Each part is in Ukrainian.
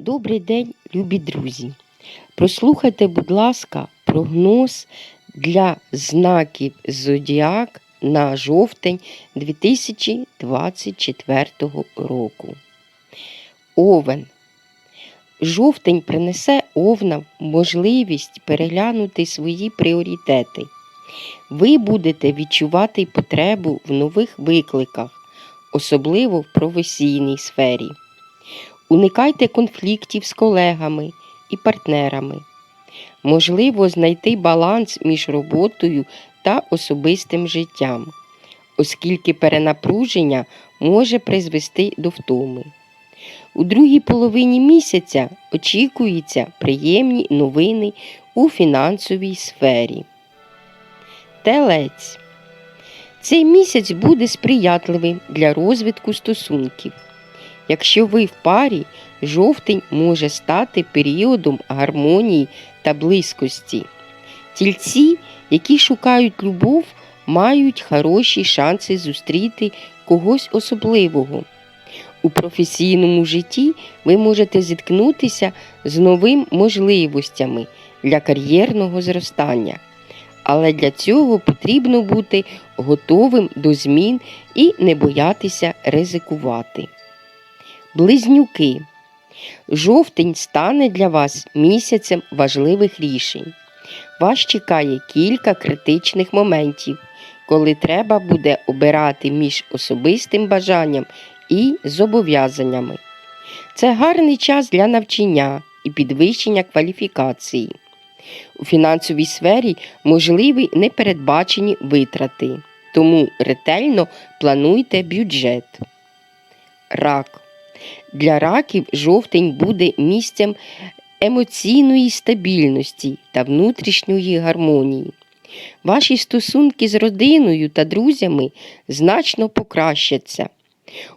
Добрий день, любі друзі! Прослухайте, будь ласка, прогноз для знаків Зодіак на жовтень 2024 року. Овен. Жовтень принесе овнам можливість переглянути свої пріоритети. Ви будете відчувати потребу в нових викликах, особливо в професійній сфері. Уникайте конфліктів з колегами і партнерами. Можливо знайти баланс між роботою та особистим життям, оскільки перенапруження може призвести до втоми. У другій половині місяця очікуються приємні новини у фінансовій сфері. Телець. Цей місяць буде сприятливим для розвитку стосунків. Якщо ви в парі, жовтень може стати періодом гармонії та близькості. Тільці, які шукають любов, мають хороші шанси зустріти когось особливого. У професійному житті ви можете зіткнутися з новими можливостями для кар'єрного зростання. Але для цього потрібно бути готовим до змін і не боятися ризикувати. Близнюки. Жовтень стане для вас місяцем важливих рішень. Вас чекає кілька критичних моментів, коли треба буде обирати між особистим бажанням і зобов'язаннями. Це гарний час для навчання і підвищення кваліфікації. У фінансовій сфері можливі непередбачені витрати, тому ретельно плануйте бюджет. Рак. Для раків жовтень буде місцем емоційної стабільності та внутрішньої гармонії. Ваші стосунки з родиною та друзями значно покращаться.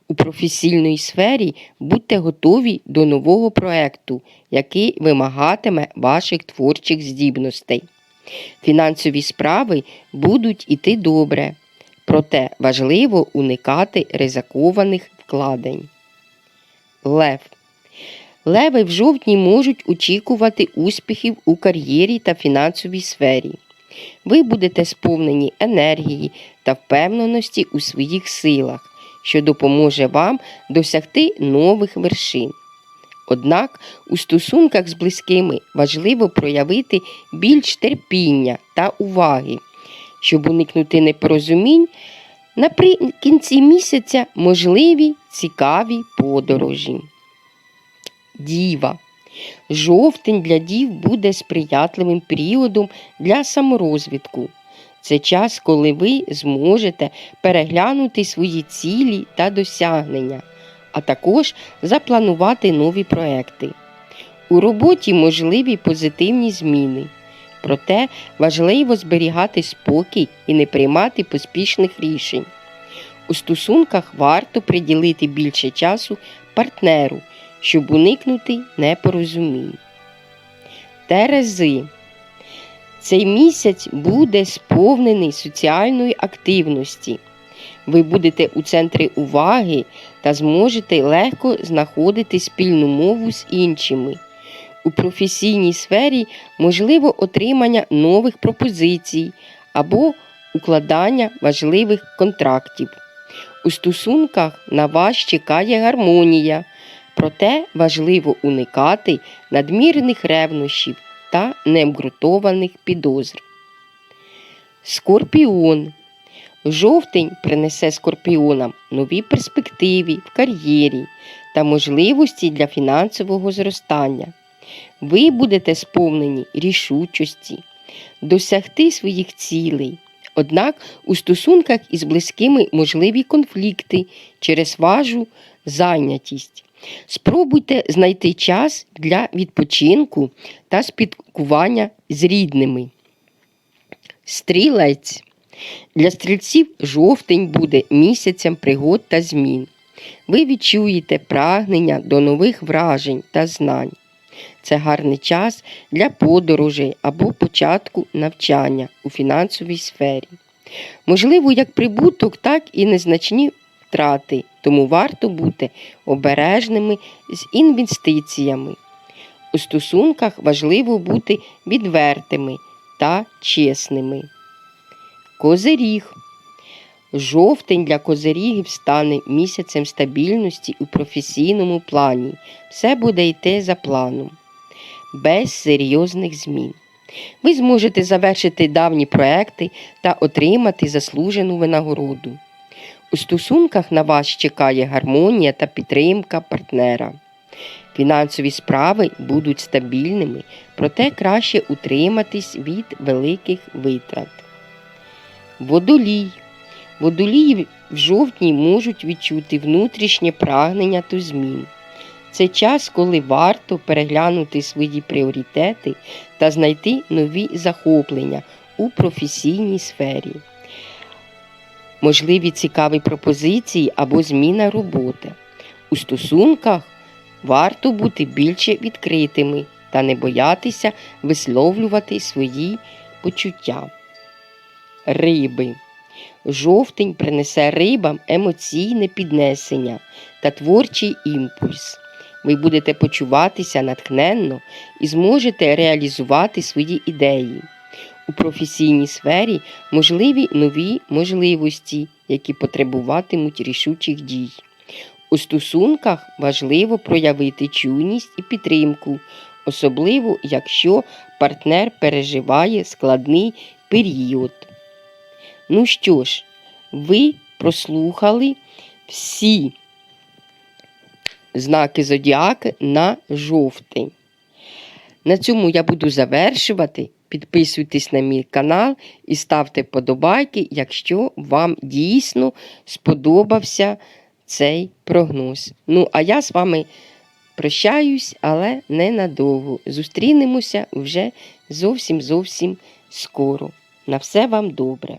У професійній сфері будьте готові до нового проекту, який вимагатиме ваших творчих здібностей. Фінансові справи будуть іти добре, проте важливо уникати ризикованих вкладень. Лев. Леви в жовтні можуть очікувати успіхів у кар'єрі та фінансовій сфері. Ви будете сповнені енергії та впевненості у своїх силах, що допоможе вам досягти нових вершин. Однак у стосунках з близькими важливо проявити більш терпіння та уваги, щоб уникнути непорозумінь. Наприкінці місяця можливі цікаві подорожі. Діва. Жовтень для дів буде сприятливим періодом для саморозвитку. Це час, коли ви зможете переглянути свої цілі та досягнення, а також запланувати нові проекти. У роботі можливі позитивні зміни. Проте важливо зберігати спокій і не приймати поспішних рішень. У стосунках варто приділити більше часу партнеру, щоб уникнути непорозумінь. Терези. Цей місяць буде сповнений соціальної активності. Ви будете у центрі уваги та зможете легко знаходити спільну мову з іншими. У професійній сфері можливо отримання нових пропозицій або укладання важливих контрактів. У стосунках на вас чекає гармонія, проте важливо уникати надмірних ревнощів та необґрунтованих підозр. Скорпіон. Жовтень принесе скорпіонам нові перспективи в кар'єрі та можливості для фінансового зростання. Ви будете сповнені рішучості, досягти своїх цілей. Однак у стосунках із близькими можливі конфлікти через вашу зайнятість. Спробуйте знайти час для відпочинку та спілкування з рідними. Стрілець. Для стрільців жовтень буде місяцем пригод та змін. Ви відчуєте прагнення до нових вражень та знань. Це гарний час для подорожей або початку навчання у фінансовій сфері. Можливо, як прибуток, так і незначні втрати, тому варто бути обережними з інвестиціями. У стосунках важливо бути відвертими та чесними. Козиріг. Жовтень для козирігів стане місяцем стабільності у професійному плані. Все буде йти за планом, без серйозних змін. Ви зможете завершити давні проекти та отримати заслужену винагороду. У стосунках на вас чекає гармонія та підтримка партнера. Фінансові справи будуть стабільними, проте краще утриматись від великих витрат. Водолій. Водолії в жовтні можуть відчути внутрішнє прагнення до змін. Це час, коли варто переглянути свої пріоритети та знайти нові захоплення у професійній сфері. Можливі цікаві пропозиції або зміна роботи. У стосунках варто бути більше відкритими та не боятися висловлювати свої почуття. Риби. Жовтень принесе рибам емоційне піднесення та творчий імпульс. Ви будете почуватися натхненно і зможете реалізувати свої ідеї. У професійній сфері можливі нові можливості, які потребуватимуть рішучих дій. У стосунках важливо проявити чуйність і підтримку, особливо якщо партнер переживає складний період. Ну що ж, ви прослухали всі знаки зодіаки на жовтень. На цьому я буду завершувати. Підписуйтесь на мій канал і ставте подобайки, якщо вам дійсно сподобався цей прогноз. Ну, а я з вами прощаюсь, але ненадовго. Зустрінемося вже зовсім зовсім скоро. На все вам добре.